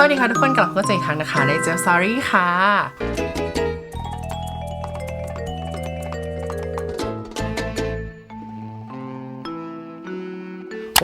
สวัสดีค่ะทุกคนกลับมาพบกันอีกครั้งนะคะในเจลซอรี่ค่ะ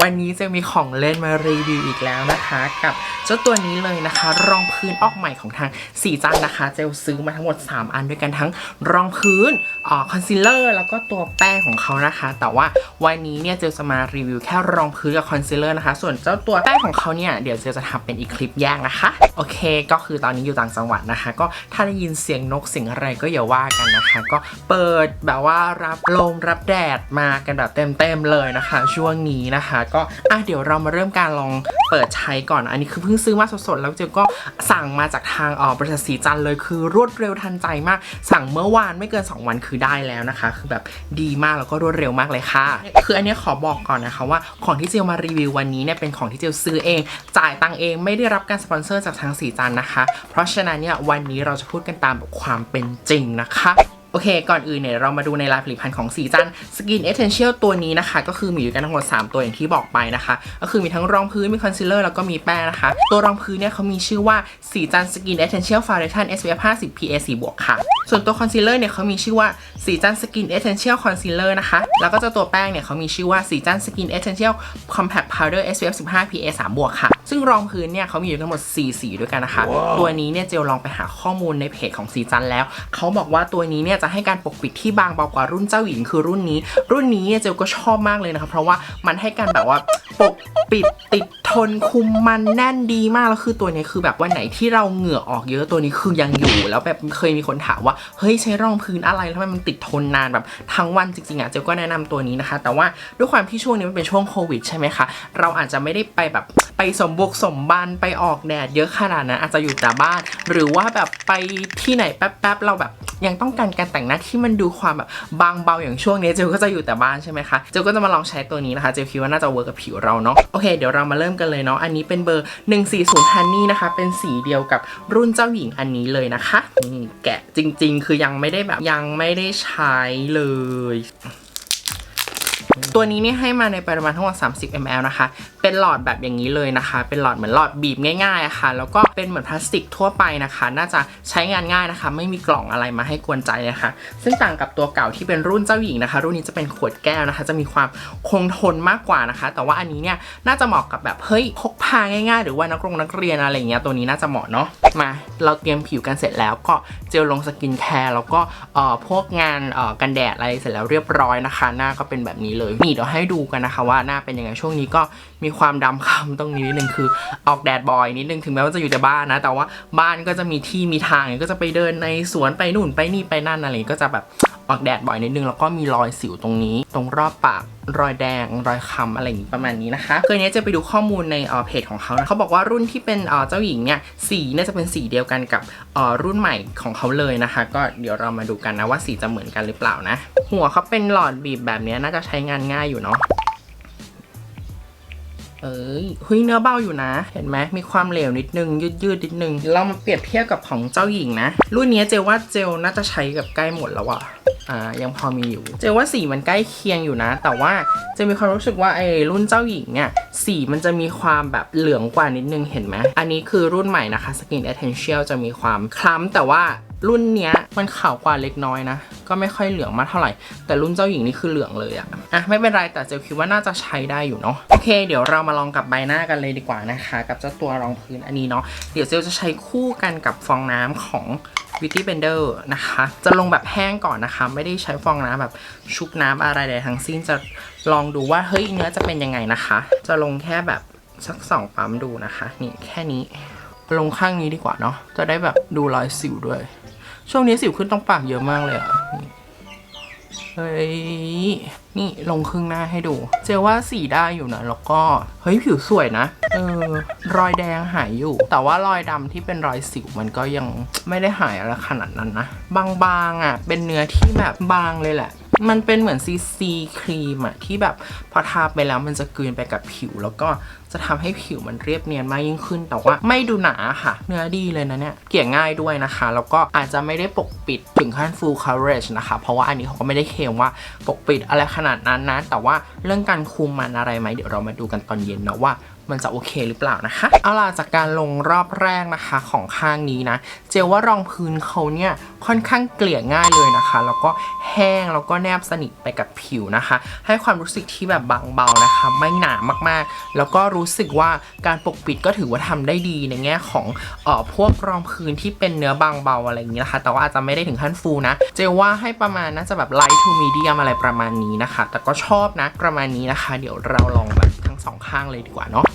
วันนี้จะมีของเล่นมารีวิวอีกแล้วนะคะ กับเจ้าตัวนี้เลยนะคะ รองพื้นออกใหม่ของทางสีจันนะคะ เจลซื้อมาทั้งหมด 3 อันด้วยกันทั้งรองพื้นอ่าคอนซีลเลอร์แล้วก็ตัวแป้งของเขานะคะ แต่ว่าวันนี้เนี่ยเจลจะมารีวิวแค่รองพื้นกับคอนซีลเลอร์นะคะ ส่วนเจ้าตัวแป้งของเขาเนี่ยเดี๋ยวเจลจะทำเป็นอีกคลิปแยกนะคะ โอเค ก็คือตอนนี้อยู่ต่างจังหวัดนะคะ ก็ถ้าได้ยินเสียงนกเสียงอะไรก็อย่าว่ากันนะคะ ก็เปิดแบบว่ารับลมรับแดดมากันแบบเต็มๆเลยนะคะ ช่วงนี้นะคะก็อะเดี๋ยวเรามาเริ่มการลองเปิดใช้ก่อน อันนี้คือเพิ่งซื้อมาสดๆ แล้วเจลก็สั่งมาจากทางออบริษัทสีจันเลยคือรวดเร็วทันใจมาก สั่งเมื่อวานไม่เกิน 2 วันคือได้แล้วนะคะ คือแบบดีมากแล้วก็รวดเร็วมากเลยค่ะ คืออันนี้ขอบอกก่อนนะคะว่าของที่เจลมารีวิววันนี้เนี่ยเป็นของที่เจลซื้อเอง จ่ายตังเองไม่ได้รับการสปอนเซอร์จากทางสีจันนะคะ เพราะฉะนั้นเนี่ยวันนี้เราจะพูดกันตามแบบความเป็นจริงนะคะ โอเค ก่อนอื่นเนี่ยเรามาดูในรายผลิตภัณฑ์ของสีจัน Skin Essential ตัวนี้นะคะ ก็คือมีอยู่กันทั้งหมด 3 ตัวอย่างที่บอกไปนะคะ ก็คือมีทั้งรองพื้น มีคอนซีลเลอร์ แล้วก็มีแป้งนะคะ ตัวรองพื้นเนี่ยเขามีชื่อว่าสีจัน Skin Essential Foundation SPF 50 PA 4บวกค่ะ ส่วนตัวคอนซีลเลอร์เนี่ยเขามีชื่อว่าสีจัน Skin Essential Concealer นะคะ แล้วก็เจ้าตัวแป้งเนี่ยเขามีชื่อว่าสีจัน Skin Essential Compact Powder SPF 15 PA 3บวกค่ะ ซึ่งรองพื้นเนี่ยเขามีอยู่ทั้งหมด 4 สีด้วยกันนะคะ ตัวนี้เนี่ยเจลลองไปหาข้อมูลในเพจของสีจันแล้วเขาบอกว่าตัวนี้เนี่ยจะให้การปกปิดที่บางเบากว่ารุ่นเจ้าหญิงคือรุ่นนี้ รุ่นนี้เจลก็ชอบมากเลยนะคะเพราะว่ามันให้การแบบว่าปกปิดติดทนคุมมันแน่นดีมากแล้วคือตัวนี้คือแบบวันไหนที่เราเหงื่อออกเยอะตัวนี้คือยังอยู่แล้วแบบเคยมีคนถามว่าเฮ้ยใช้รองพื้นอะไรทำไมมันติดทนนานแบบทั้งวันจริงๆอะเจลก็แนะนำตัวนี้นะคะ แต่ว่าด้วยความที่ช่วงนี้มันเป็นช่วงโควิดใช่ไหมคะเราอาจจะไม่ได้ไปแบบไปสมบุกสมบันไปออกแดดเยอะขนาดนั้นอาจจะอยู่แต่บ้าน หรือว่าแบบไปที่ไหนแป๊บๆเราแบบ ยังต้องการการแต่งหน้าที่มันดูความแบบบางเบาอย่างช่วงนี้เจลก็จะอยู่แต่บ้านใช่ไหมคะ เจลก็จะมาลองใช้ตัวนี้นะคะ เจลคิดว่าน่าจะเวิร์กกับผิวเราเนาะ โอเค เดี๋ยวเรามาเริ่มกันเลยเนาะ อันนี้เป็นเบอร์ 140 Honey นะคะ เป็นสีเดียวกับรุ่นเจ้าหญิงอันนี้เลยนะคะ แกะจริง ๆ คือยังไม่ได้แบบยังไม่ได้ใช้เลย ตัวนี้นี่ให้มาในปริมาณทั้งหมด 30 ml นะคะ เป็นหลอดแบบอย่างนี้เลยนะคะ เป็นหลอดเหมือนหลอดบีบง่ายๆะค่ะ แล้วก็เป็นเหมือนพลาสติกทั่วไปนะคะ น่าจะใช้งานง่ายนะคะ ไม่มีกล่องอะไรมาให้กวนใจนะคะ ซึ่งต่างกับตัวเก่าที่เป็นรุ่นเจ้าหญิงนะคะ รุ่นนี้จะเป็นขวดแก้วนะคะ จะมีความคงทนมากกว่านะคะ แต่ว่าอันนี้เนี่ยน่าจะเหมาะกับแบบเฮ้ยพกพาง่ายๆ หรือว่านักเรียนนักเรียนอะไรอย่างเงี้ย ตัวนี้น่าจะเหมาะเนาะ มาเราเตรียมผิวกันเสร็จแล้วก็เจลลงสกินแคร์แล้วก็เอ่อพวกงานเอ่อกันแดดอะไรเสร็จแล้วเรียบร้อยนะคะ หน้าก็เป็นแบบนี้เลยนี่เดี๋ยวให้ดูกันนะคะว่าหน้าเป็นยังไงช่วงนี้ก็มีความดำคล้ำตรงนี้นิดนึงคือออกแดดบ่อยนิดนึงถึงแม้ว่าจะอยู่แต่บ้านนะ แต่ว่าบ้านก็จะมีที่มีทางก็จะไปเดินในสวนไปนู่นไปนี่ไปนั่นอะไรก็จะแบบออกแดดบ่อยนิดนึงแล้วก็มีรอยสิวตรงนี้ ตรงรอบปาก รอยแดง รอยคำอะไรอย่างนี้ประมาณนี้นะคะเคยเนี้ยจะไปดูข้อมูลในเอ่อเพจของเขานะเขาบอกว่ารุ่นที่เป็นเอ่อเจ้าหญิงเนี่ยสีเนี่ยจะเป็นสีเดียวกันกับอ่อรุ่นใหม่ของเขาเลยนะคะ ก็เดี๋ยวเรามาดูกันนะว่าสีจะเหมือนกันหรือเปล่านะ หัวเขาเป็นหลอดบีบแบบนี้น่าจะใช้งานง่ายอยู่เนาะ เอ้ยเฮ้ยเนื้อเบาอยู่นะ เห็นไหมมีความเหลวนิดนึง ยืดยืดๆนิดนึง เรามาเปรียบเทียบกับของเจ้าหญิงนะ รุ่นนี้เจว่าเจลน่าจะใช้กับใกล้หมดแล้วอะอ่ายังพอมีอยู่ เจว่าสีมันใกล้เคียงอยู่นะ แต่ว่าจะมีความรู้สึกว่าไอ้รุ่นเจ้าหญิงเนี่ยสีมันจะมีความแบบเหลืองกว่านิดนึงเห็นไหมอันนี้คือรุ่นใหม่นะคะ Skin Essential จะมีความคล้ำแต่ว่า รุ่นเนี้ยมันขาวกว่าเล็กน้อยนะ ก็ไม่ค่อยเหลืองมากเท่าไหร่ แต่รุ่นเจ้าหญิงนี่คือเหลืองเลยอะอะไม่เป็นไรแต่เจลคิดว่าน่าจะใช้ได้อยู่เนาะโอเค เดี๋ยวเรามาลองกับใบหน้ากันเลยดีกว่านะคะ กับเจ้าตัวรองพื้นอันนี้เนาะเดี๋ยวเจลจะใช้คู่กันกับฟองน้ำของ Beauty Blender นะคะ จะลงแบบแห้งก่อนนะคะ ไม่ได้ใช้ฟองน้ำแบบชุบน้ำอะไรใดทั้งสิ้นจะลองดูว่าเฮ้ยเนื้อจะเป็นยังไงนะคะ จะลงแค่แบบสักสองปั๊มดูนะคะ นี่แค่นี้ ลงข้างนี้ดีกว่าเนาะจะได้แบบดูรอยสิวด้วย ช่วงนี้สิวขึ้นตรงปากเยอะมากเลยอะเฮ้ย นี่ลงครึ่งหน้าให้ดู เจว่าสีได้อยู่นะ แล้วก็ เฮ้ย ผิวสวยนะ เออ รอยแดงหายอยู่ แต่ว่ารอยดำที่เป็นรอยสิวมันก็ยังไม่ได้หายอะไรขนาดนั้นนะ บางๆอะ เป็นเนื้อที่แบบบางเลยแหละ มันเป็นเหมือนซีซีครีมอะที่แบบพอทาไปแล้วมันจะกลืนไปกับผิว แล้วก็จะทำให้ผิวมันเรียบเนียนมากยิ่งขึ้น แต่ว่าไม่ดูหนาค่ะ เนื้อดีเลยนะเนี่ย เกลี่ยง่ายด้วยนะคะ แล้วก็อาจจะไม่ได้ปกปิดถึงขั้น full coverage นะคะ เพราะว่าอันนี้เขาก็ไม่ได้เคลมว่าปกปิดอะไรขนาดนั้นนะ แต่ว่าเรื่องการคุมมันอะไรไหมเดี๋ยวเรามาดูกันตอนเย็นนะว่า มันจะโอเคหรือเปล่านะคะ เอาล่ะจากการลงรอบแรกนะคะของข้างนี้นะ เจลว่ารองพื้นเขาเนี่ยค่อนข้างเกลี่ยง่ายเลยนะคะ แล้วก็แห้งแล้วก็แนบสนิทไปกับผิวนะคะ ให้ความรู้สึกที่แบบบางเบานะคะ ไม่หนามากๆ แล้วก็รู้สึกว่าการปกปิดก็ถือว่าทำได้ดีในแง่ของเอ่อพวกรองพื้นที่เป็นเนื้อบางเบาอะไรอย่างนี้นะคะ แต่ว่าอาจจะไม่ได้ถึงขั้นฟูนะ เจลว่าให้ประมาณน่าจะแบบ light to medium อะไรประมาณนี้นะคะ แต่ก็ชอบนะประมาณนี้นะคะ เดี๋ยวเราลองแบบทั้ง สองข้างเลยดีกว่าเนาะ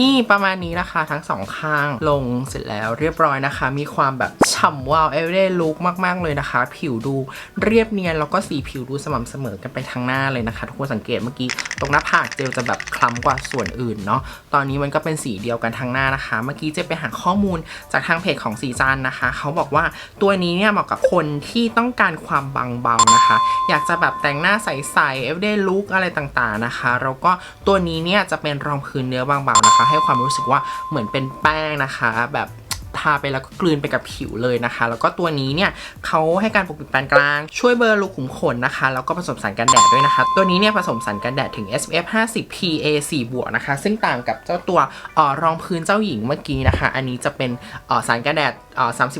นี่ประมาณนี้นะคะ ทั้งสองข้างลงเสร็จแล้วเรียบร้อยนะคะ มีความแบบฉ่ำวาวเอเวอเรลุกมาก ๆ เลยนะคะ ผิวดูเรียบเนียน แล้วก็สีผิวดูสม่ำเสมอกันไปทางหน้าเลยนะคะ ทุกคนสังเกตเมื่อกี้ ตรงหน้าผากเจลจะแบบคล้ำกว่าส่วนอื่นเนาะตอนนี้มันก็เป็นสีเดียวกันทางหน้านะคะ เมื่อกี้เจไปหาข้อมูลจากทางเพจของสีจันนะคะ เขาบอกว่าตัวนี้เนี่ยเหมาะกับคนที่ต้องการความบางเบานะคะ อยากจะแบบแต่งหน้าใสๆ everyday look อะไรต่างๆนะคะแล้วก็ตัวนี้เนี่ยจะเป็นรองพื้นเนื้อบางๆนะคะให้ความรู้สึกว่าเหมือนเป็นแป้งนะคะ แบบทาไปแล้วก็กลืนไปกับผิวเลยนะคะ แล้วก็ตัวนี้เนี่ยเขาให้การปกปิดปานกลาง ช่วยเบลอรูขุมขนนะคะ แล้วก็ผสมสารกันแดดด้วยนะคะ ตัวนี้เนี่ยผสมสารกันแดดถึง SPF 50 PA 4บวกนะคะ ซึ่งต่างกับเจ้าตัวออรองพื้นเจ้าหญิงเมื่อกี้นะคะ อันนี้จะเป็นออสารกันแดด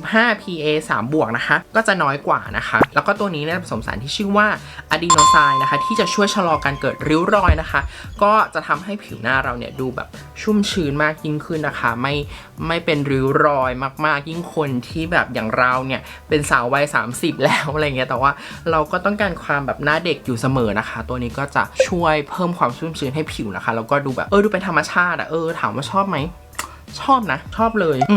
35 PA 3 บวกนะคะ ก็จะน้อยกว่านะคะ แล้วก็ตัวนี้เนี่ยผสมสารที่ชื่อว่าอะดีโนไซน์นะคะ ที่จะช่วยชะลอการเกิดริ้วรอยนะคะ ก็จะทำให้ผิวหน้าเราเนี่ยดูแบบชุ่มชื้นมากยิ่งขึ้นนะคะ ไม่ไม่เป็นริ้วรอยมากๆ ยิ่งคนที่แบบอย่างเราเนี่ยเป็นสาววัย 30 แล้วอะไรเงี้ยแต่ว่าเราก็ต้องการความแบบหน้าเด็กอยู่เสมอนะคะ ตัวนี้ก็จะช่วยเพิ่มความชุ่มชื้นให้ผิวนะคะแล้วก็ดูแบบเออดูเป็นธรรมชาติอะเออถามว่าชอบไหมชอบนะ ชอบเลย อื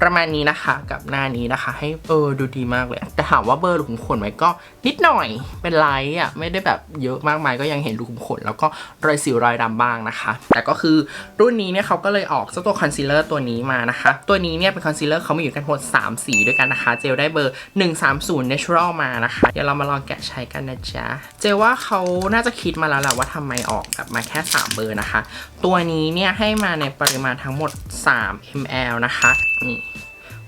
ประมาณนี้นะคะกับหน้านี้นะคะ ให้เออดูดีมากเลย แต่ถามว่าเบอร์รูขุมขนไหมก็นิดหน่อยเป็นไลท์อะไม่ได้แบบเยอะมากมายก็ยังเห็นรูขุมขน แล้วก็รอยสิวรอยดำบ้างนะคะ แต่ก็คือรุ่นนี้เนี่ยเขาก็เลยออกเจ้าตัวคอนซีลเลอร์ตัวนี้มานะคะ ตัวนี้เนี่ยเป็นคอนซีลเลอร์เขามีอยู่กันทั้งหมด3สีด้วยกันนะคะ เจลได้เบอร์ 130 natural มานะคะ เดี๋ยวเรามาลองแกะใช้กันนะจ๊ะ เจลว่าเขาน่าจะคิดมาแล้วแหละว่าทำไมออกแบบมาแค่ 3 เบอร์นะคะ ตัวนี้เนี่ยให้มาในปริมาณทั้งหมด 3 ml นะคะนี่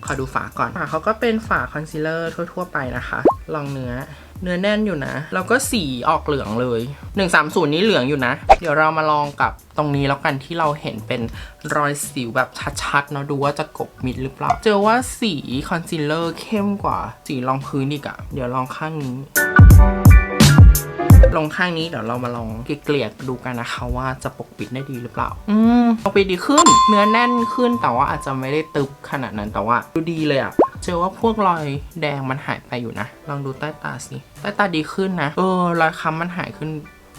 ขอดูฝาก่อน ฝาเขาก็เป็นฝาคอนซีลเลอร์ทั่ว ๆ ไปนะคะ ลองเนื้อ เนื้อแน่นอยู่นะ แล้วก็สีออกเหลืองเลย 130 นี้เหลืองอยู่นะ เดี๋ยวเรามาลองกับตรงนี้แล้วกันที่เราเห็นเป็นรอยสิวแบบชัดๆเนาะดูว่าจะกบมิดหรือเปล่า เจอว่าสีคอนซีลเลอร์เข้มกว่าสีรองพื้นอีกอะเดี๋ยวลองข้างนี้ ลงข้างนี้เดี๋ยวเรามาลองเกลี่ยๆดูกันนะคะว่าจะปกปิดได้ดีหรือเปล่า อืมปกปิดดีขึ้น เนื้อแน่นขึ้นแต่ว่าอาจจะไม่ได้ตึบขนาดนั้นแต่ว่าดูดีเลยอะเจอว่าพวกรอยแดงมันหายไปอยู่นะ ลองดูใต้ตาสิ ใต้ตาดีขึ้นนะ เออ รอยค้ำมันหายขึ้น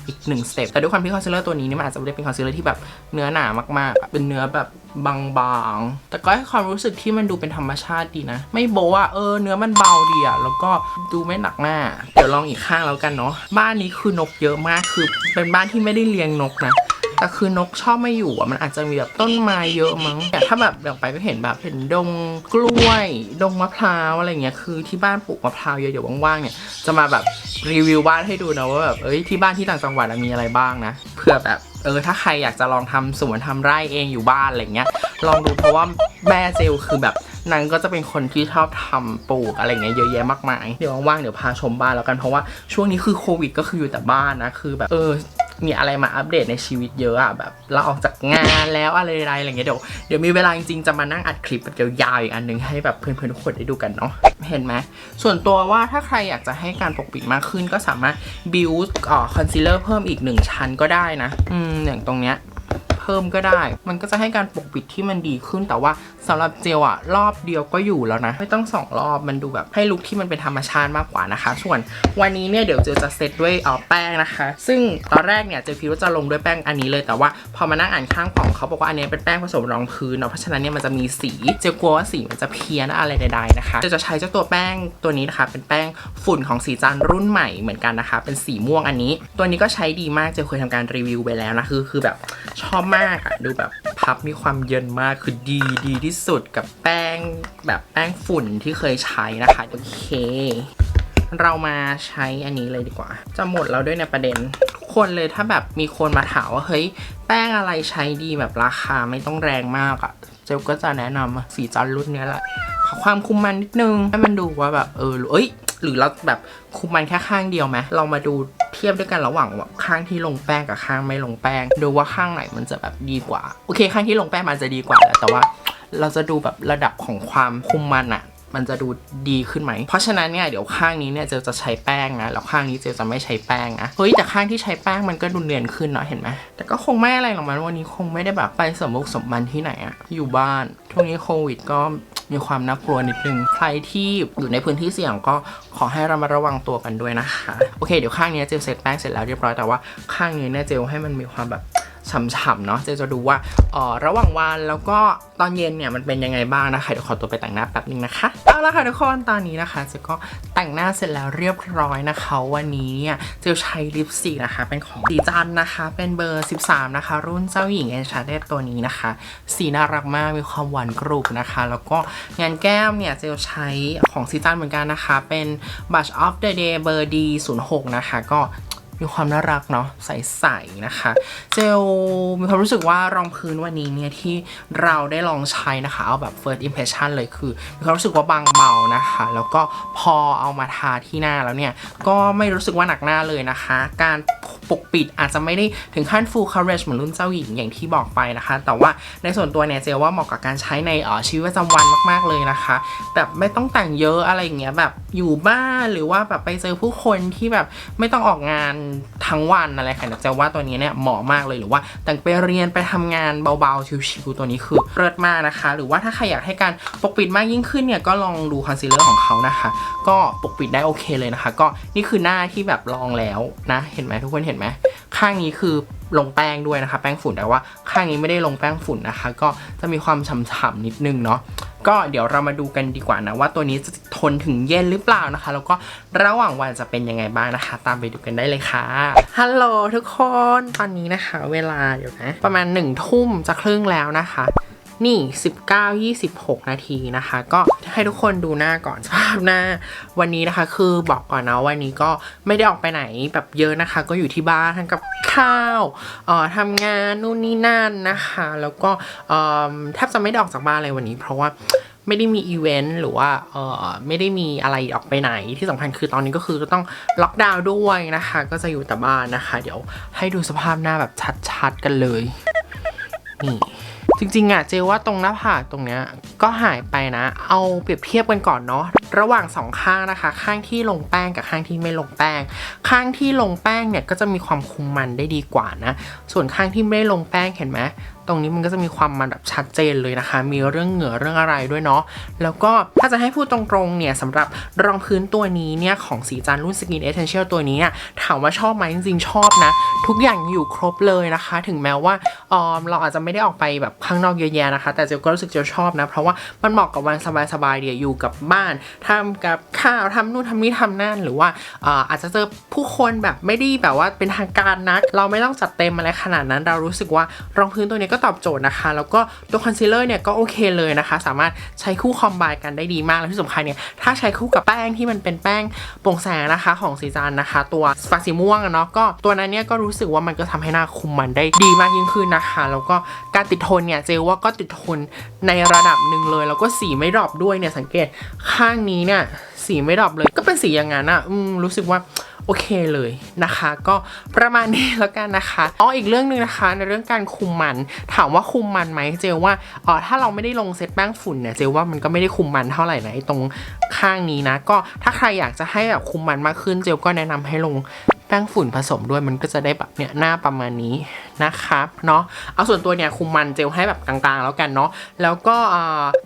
อีกหนึ่งสเต็ปแต่ด้วยความที่คอนซีลเลอร์ตัวนี้นี่มันอาจจะไม่ได้เป็นคอนซีลเลอร์ที่แบบเนื้อหนามากๆ เป็นเนื้อแบบบางๆ แต่ก็ให้ความรู้สึกที่มันดูเป็นธรรมชาติดีนะ ไม่โบว่าเออเนื้อมันเบาดีอะแล้วก็ดูไม่หนักหน้า เดี๋ยวลองอีกข้างแล้วกันเนาะ บ้านนี้คือนกเยอะมาก คือเป็นบ้านที่ไม่ได้เลี้ยงนกนะ แต่คือนกชอบไม่อยู่อะมันอาจจะมีแบบต้นไม้เยอะมั้งแต่ถ้าแบบอย่างไปก็เห็นแบบเห็นดงกล้วย ดงมะพร้าวอะไรเงี้ยคือที่บ้านปลูกมะพร้าวเยอะๆว่างๆเนี่ยจะมาแบบรีวิวบ้านให้ดูนะว่าแบบเอ้ยที่บ้านที่ต่างจังหวัดมีอะไรบ้างนะเผื่อแบบเออถ้าใครอยากจะลองทำสวนทำไร่เองอยู่บ้านอะไรเงี้ยลองดูเพราะว่าแม่เจลคือแบบนางก็จะเป็นคนที่ชอบทำปลูกอะไรเงี้ยเยอะแยะมากมาย เดี๋ยวว่างๆเดี๋ยวพาชมบ้านแล้วกันเพราะว่าช่วงนี้คือโควิดก็คืออยู่แต่บ้านนะคือแบบเออ มีอะไรมาอัปเดตในชีวิตเยอะอะแบบ เราออกจากงานแล้วอะไรอะไรอะไรเงี้ยเดี๋ยวเดี๋ยวมีเวลาจริงๆจะมานั่งอัดคลิปแบบยาวๆอีกอันหนึงให้แบบเพื่อนๆทุกคนได้ดูกันเนาะเห็นไหมส่วนตัวว่าถ้าใครอยากจะให้การปกปิดมากขึ้นก็สามารถบิวต์คอนซีลเลอร์เพิ่มอีกหนึ่งชั้นก็ได้นะอืมอย่างตรงเนี้ย เพิ่มก็ได้ มันก็จะให้การปกปิดที่มันดีขึ้นแต่ว่าสำหรับเจลอะรอบเดียวก็อยู่แล้วนะ ไม่ต้องสองรอบมันดูแบบให้ลุคที่มันเป็นธรรมชาติมากกว่านะคะ ส่วนวันนี้เนี่ยเดี๋ยวเจลจะเซตด้วยเอ่อแป้งนะคะ ซึ่งตอนแรกเนี่ยเจลคิดว่าจะลงด้วยแป้งอันนี้เลยแต่ว่าพอมานั่งอ่านข้างกล่องเขาบอกว่าอันนี้เป็นแป้งผสมรองพื้นเนาะเพราะฉะนั้นเนี่ยมันจะมีสีเจลกลัวว่าสีมันจะเพี้ยนอะไรใดๆนะคะเจลจะใช้เจ้าตัวแป้งตัวนี้นะคะเป็นแป้งฝุ่นของสีจันรุ่นใหม่เหมือนกันนะคะ เป็นสีม่วงอันนี้ ตัวนี้ก็ใช้ดีมากเจลเคยทำการรีวิวไปแล้วนะคือคือแบบชอบมากอะดูแบบพับมีความเย็นมากคือดีดีที่สุดกับแป้งแบบแป้งฝุ่นที่เคยใช้นะคะโอเค เรามาใช้อันนี้เลยดีกว่า จะหมดแล้วด้วยในประเด็นทุกคนเลยถ้าแบบมีคนมาถามว่าเฮ้ยแป้งอะไรใช้ดีแบบราคาไม่ต้องแรงมากอะเจลก็จะแนะนำสีจันรุ่นนี้แหละขอความคุ้มมันนิดนึงให้มันดูว่าแบบเออเอ้ยหรือเราแบบคุมมันแค่ข้างเดียวไหมเรามาดู ทียบด้วยกันระหว่างข้างที่ลงแป้งกับข้างไม่ลงแป้ง ดูว่าข้างไหนมันจะแบบดีกว่า โอเค ข้างที่ลงแป้งมันจะดีกว่าแหละแต่ว่าเราจะดูแบบระดับของความคุมมันอะมันจะดูดีขึ้นไหม เพราะฉะนั้นเนี่ยเดี๋ยวข้างนี้เนี่ยเจลจะใช้แป้งนะ แล้วข้างนี้เจลจะไม่ใช้แป้งนะ เฮ้ยแต่ข้างที่ใช้แป้งมันก็ดูเนียนขึ้นเนาะเห็นไหม แต่ก็คงไม่อะไรหรอกมันวันนี้คงไม่ได้แบบไปสมบุกสมบันที่ไหนอะอยู่บ้าน ช่วงนี้โควิดก็ มีความน่ากลัวนิดนึง ใครที่อยู่ในพื้นที่เสี่ยงก็ขอให้เรามาระวังตัวกันด้วยนะคะ โอเค เดี๋ยวข้างนี้เจลเซตแป้งเสร็จแล้วเรียบร้อยแต่ว่าข้างนี้เนี่ยเจลให้มันมีความแบบ ฉ่ำๆเนาะเจจะดูว่าออระหว่างวันแล้วก็ตอนเย็นเนี่ยมันเป็นยังไงบ้างนะคะเดี๋ยวขอตัวไปแต่งหน้าแป๊บนึงนะคะเอาละค่ะทุกคนตอนนี้นะคะเจก็แต่งหน้าเสร็จแล้วเรียบร้อยนะคะ วันนี้เนี่ยเจลใช้ลิปสติกนะคะ เป็นของสีจันนะคะ เป็นเบอร์ 13 นะคะ รุ่นเจ้าหญิงเอนชาเดตตัวนี้นะคะ สีน่ารักมากมีความหวานกรุบนะคะ แล้วก็งานแก้มเนี่ยเจลใช้ของสีจันเหมือนกันนะคะ เป็น Brush of the Day เบอร์ D06 นะคะก็ มีความน่ารักเนาะใสๆนะคะ เจลมีความรู้สึกว่ารองพื้นวันนี้เนี่ยที่เราได้ลองใช้นะคะ เอาแบบ first impression เลยคือมีความรู้สึกว่าบางเบานะคะ แล้วก็พอเอามาทาที่หน้าแล้วเนี่ยก็ไม่รู้สึกว่าหนักหน้าเลยนะคะ การปกปิดอาจจะไม่ได้ถึงขั้น full coverage เหมือนรุ่นเจ้าหญิงอย่างที่บอกไปนะคะ แต่ว่าในส่วนตัวเนี่ยเจลว่าเหมาะกับการใช้ในออชีวิตประจำวันมากๆเลยนะคะแบบไม่ต้องแต่งเยอะอะไรอย่างเงี้ยแบบอยู่บ้านหรือว่าแบบไปเจอผู้คนที่แบบไม่ต้องออกงานทั้งวันอะไรค่ะเจลว่าตัวนี้เนี่ยเหมาะมากเลยหรือว่าแต่งไปเรียนไปทำงานเบาๆชิวๆตัวนี้คือเลิศมากนะคะ หรือว่าถ้าใครอยากให้การปกปิดมากยิ่งขึ้นเนี่ยก็ลองดูคอนซีลเลอร์ของเขานะคะ ก็ปกปิดได้โอเคเลยนะคะ ก็นี่คือหน้าที่แบบลองแล้วนะ เห็นไหมทุกคนเห็นไหมข้างนี้คือลงแป้งด้วยนะคะ แป้งฝุ่นแต่ว่าข้างนี้ไม่ได้ลงแป้งฝุ่นนะคะ ก็จะมีความฉ่ำๆนิดนึงเนาะ ก็เดี๋ยวเรามาดูกันดีกว่านะว่าตัวนี้จะทนถึงเย็นหรือเปล่านะคะ แล้วก็ระหว่างวันจะเป็นยังไงบ้างนะคะ ตามไปดูกันได้เลยค่ะฮัลโหลทุกคนตอนนี้นะคะ เวลาเดี๋ยวนะประมาณหนึ่งทุ่มจะครึ่งแล้วนะคะ นี่ 19 26 นาทีนะคะ ก็ให้ทุกคนดูหน้าก่อนสภาพหน้า วันนี้นะคะ คือบอกก่อนนะวันนี้ก็ไม่ได้ออกไปไหนแบบเยอะนะคะ ก็อยู่ที่บ้านทำกับข้าวเอ่อทำงานนู่นนี่นั่นนะคะ แล้วก็เอ่อแทบจะไม่ได้ออกจากบ้านเลยวันนี้ เพราะว่าไม่ได้มีอีเวนต์หรือว่าเออไม่ได้มีอะไรออกไปไหนที่สำคัญคือตอนนี้ก็คือต้องล็อกดาวน์ด้วยนะคะ ก็จะอยู่แต่บ้านนะคะ เดี๋ยวให้ดูสภาพหน้าแบบชัดๆกันเลยนี่ จริงๆอะเจว่าตรงหน้าผากตรงเนี้ยก็หายไปนะ เอาเปรียบเทียบกันก่อนเนาะระหว่างสองข้างนะคะ ข้างที่ลงแป้งกับข้างที่ไม่ลงแป้ง ข้างที่ลงแป้งเนี่ยก็จะมีความคุมมันได้ดีกว่านะ ส่วนข้างที่ไม่ลงแป้งเห็นไหม รงนี้มันก็จะมีความมันแบบชัดเจนเลยนะคะ มีเรื่องเหงื่อเรื่องอะไรด้วยเนาะแล้วก็ถ้าจะให้พูดตรงๆเนี่ยสำหรับรองพื้นตัวนี้เนี่ยของสีจันรุ่น Skin Essential ตัวนี้เนี่ยถามว่าชอบไหมจริงๆชอบนะ ทุกอย่างอยู่ครบเลยนะคะ ถึงแม้ว่าเออเราอาจจะไม่ได้ออกไปแบบข้างนอกเยอะแยะนะคะ แต่เจลก็รู้สึกเจลชอบนะ เพราะว่ามันเหมาะกับวันสบายๆเดี๋ยวอยู่กับบ้านทำกับข้าวทำนู่นทำนี่ทำนั่นหรือว่าเอ่ออาจจะเจอผู้คนแบบไม่ได้แบบว่าเป็นทางการนัก เราไม่ต้องจัดเต็มอะไรขนาดนั้น เรารู้สึกว่ารองพื้นตัวนี้ก็ตอบโจทย์นะคะ แล้วก็ตัวคอนซีลเลอร์เนี่ยก็โอเคเลยนะคะ สามารถใช้คู่คอมไบกันได้ดีมาก และที่สำคัญเนี่ย ถ้าใช้คู่กับแป้งที่มันเป็นแป้งโปร่งแสงนะคะของสีจันนะคะ ตัวฟ้าสีม่วงเนาะก็ตัวนั้นเนี่ยก็รู้สึกว่ามันก็ทำให้หน้าคุมมันได้ดีมากยิ่งขึ้นนะคะ แล้วก็การติดทนเนี่ยเจลว่าก็ติดทนในระดับหนึ่งเลย แล้วก็สีไม่ดรอปด้วยเนี่ยสังเกตข้างนี้เนี่ยสีไม่ดรอปเลยก็เป็นสีอย่างนั้นอะอืมรู้สึกว่า โอเคเลยนะคะ ก็ประมาณนี้แล้วกันนะคะอ๋ออีกเรื่องหนึ่งนะคะ ในเรื่องการคุมมัน ถามว่าคุมมันไหมเจลว่าอ๋อถ้าเราไม่ได้ลงเซตแป้งฝุ่นเนี่ยเจลว่ามันก็ไม่ได้คุมมันเท่าไหร่นะไอ้ตรงข้างนี้นะ ก็ถ้าใครอยากจะให้แบบคุมมันมากขึ้นเจลก็แนะนำให้ลงแป้งฝุ่นผสมด้วยมันก็จะได้แบบเนี่ยหน้าประมาณนี้ นะครับเนาะเอาส่วนตัวเนี่ยคุมมันเจลให้แบบกลางๆ แล้วกันเนาะแล้วก็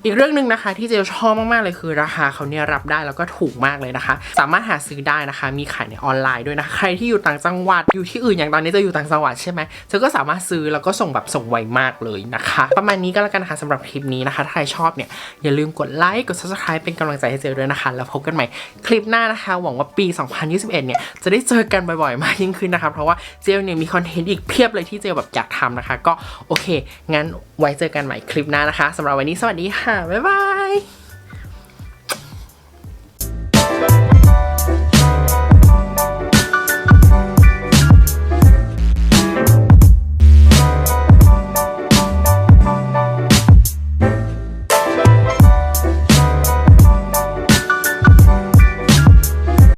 อีกเรื่องหนึ่งนะคะ ที่เจลชอบมากๆเลยคือราคาเขาเนี่ยรับได้แล้วก็ถูกมากเลยนะคะ สามารถหาซื้อได้นะคะ มีขายในออนไลน์ด้วยนะใครที่อยู่ต่างจังหวัดอยู่ที่อื่นอย่างตอนนี้จะอยู่ต่างจังหวัดใช่ไหมเจลก็สามารถซื้อแล้วก็ส่งแบบส่งไวมากเลยนะคะ ประมาณนี้ก็แล้วกันนะคะสำหรับคลิปนี้นะคะถ้าใครชอบเนี่ยอย่าลืมกดไลค์กด subscribe เป็นกำลังใจให้เจลด้วยนะคะ แล้วพบกันใหม่คลิปหน้านะคะ หวังว่าปี 2021 เนี่ยจะได้เจอกันบ่อยๆมากยิ่งขึ้นนะคะเพราะว่าเจลเนี่ยมีคอนเทนต์อีกเพียบเลยที่เจลแบบอยากทำนะคะ ก็โอเค งั้นไว้เจอกันใหม่คลิปหน้านะคะสำหรับวันนี้สวัสดีค่ะ บ๊ายบาย